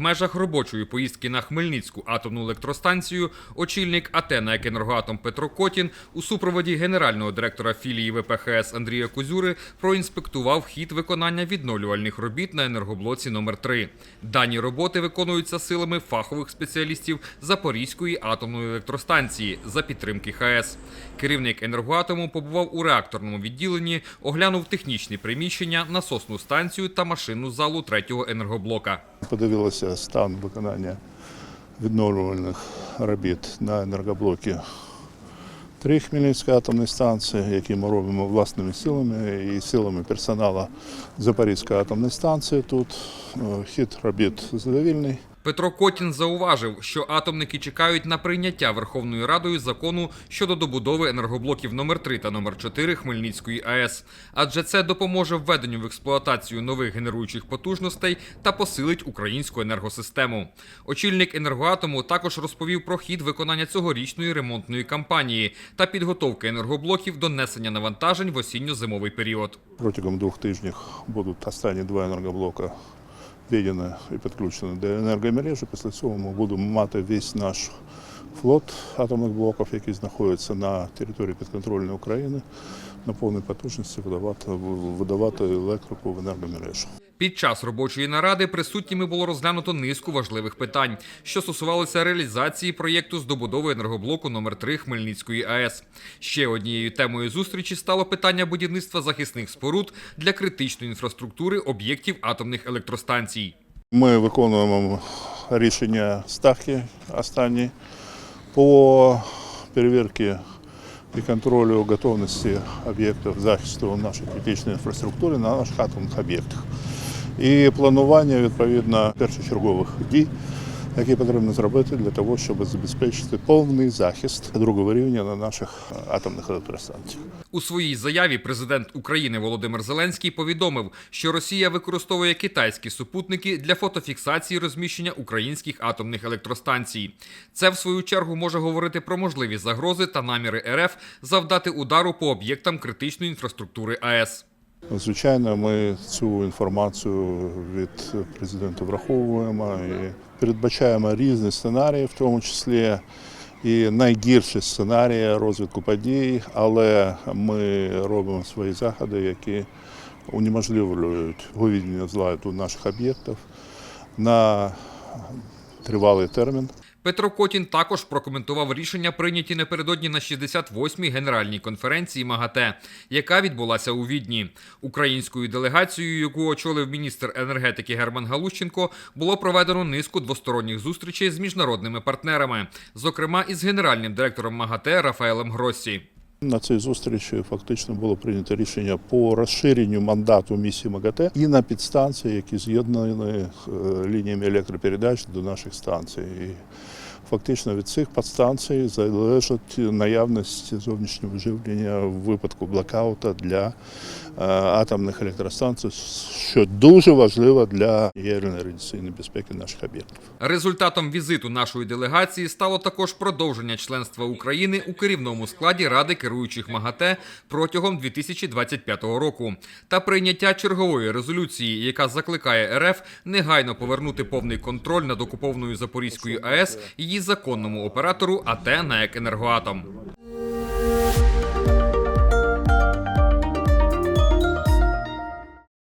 В межах робочої поїздки на Хмельницьку атомну електростанцію очільник АТ на «Енергоатом» Петро Котін у супроводі генерального директора філії ВПХС Андрія Кузюри проінспектував хід виконання відновлювальних робіт на енергоблоці номер 3 Дані роботи виконуються силами фахових спеціалістів Запорізької атомної електростанції за підтримки ХАЕС. Керівник енергоатому побував у реакторному відділенні, оглянув технічні приміщення, насосну станцію та машинну залу третього енергоблока. Подивилися стан виконання відновлювальних робіт на енергоблокі Три Хмельницької атомної станції, які ми робимо власними силами і силами персоналу Запорізької атомної станції. Тут Е, хід робіт задовільний. Петро Котін зауважив, що атомники чекають на прийняття Верховною Радою закону щодо добудови енергоблоків номер 3 та номер 4 Хмельницької АЕС, адже це допоможе введенню в експлуатацію нових генеруючих потужностей та посилить українську енергосистему. Очільник енергоатому також розповів про хід виконання цьогорічної ремонтної кампанії та підготовки енергоблоків до несення навантажень в осінньо-зимовий період. Протягом двох тижнів будуть останні два енергоблока введені і підключено до енергомережі. Після цього ми будемо мати весь наш флот атомних блоків, які знаходяться на території підконтрольної України, на повній потужності видавати, видавати електрику в енергомережу. Під час робочої наради присутніми було розглянуто низку важливих питань, що стосувалися реалізації проєкту з добудови енергоблоку номер 3 Хмельницької АЕС. Ще однією темою зустрічі стало питання будівництва захисних споруд для критичної інфраструктури об'єктів атомних електростанцій. Ми виконуємо рішення ставки останні по перевірці і контролю готовності об'єктів захисту нашої критичної інфраструктури на наших атомних об'єктах. І планування відповідно першочергових дій, які потрібно зробити для того, щоб забезпечити повний захист другого рівня на наших атомних електростанціях. У своїй заяві президент України Володимир Зеленський повідомив, що Росія використовує китайські супутники для фотофіксації розміщення українських атомних електростанцій. Це в свою чергу може говорити про можливі загрози та наміри РФ завдати удару по об'єктам критичної інфраструктури АЕС. Звичайно, ми цю інформацію від президента враховуємо і передбачаємо різні сценарії, в тому числі і найгірші сценарії розвитку подій, але ми робимо свої заходи, які унеможливлюють виведення до наших об'єктів на тривалий термін. Петро Котін також прокоментував рішення, прийняті напередодні на 68-й генеральній конференції МАГАТЕ, яка відбулася у Відні. Українською делегацією, яку очолив міністр енергетики Герман Галущенко, було проведено низку двосторонніх зустрічей з міжнародними партнерами, зокрема із генеральним директором МАГАТЕ Рафаелем Гроссі. На цій зустрічі фактично було прийнято рішення по розширенню мандату місії МАГАТЕ і на підстанції, які з'єднані е, лініями електропередач до наших станцій. Фактично від цих підстанцій залежить наявність зовнішнього живлення в випадку блокаута для е, атомних електростанцій, що дуже важливо для ядерної радіаційної безпеки наших об'єктів. Результатом візиту нашої делегації стало також продовження членства України у керівному складі Ради керуючих МАГАТЕ протягом 2025 року та прийняття чергової резолюції, яка закликає РФ негайно повернути повний контроль над окупованою Запорізькою АЕС її законному оператору АТ «НАЕК Енергоатом».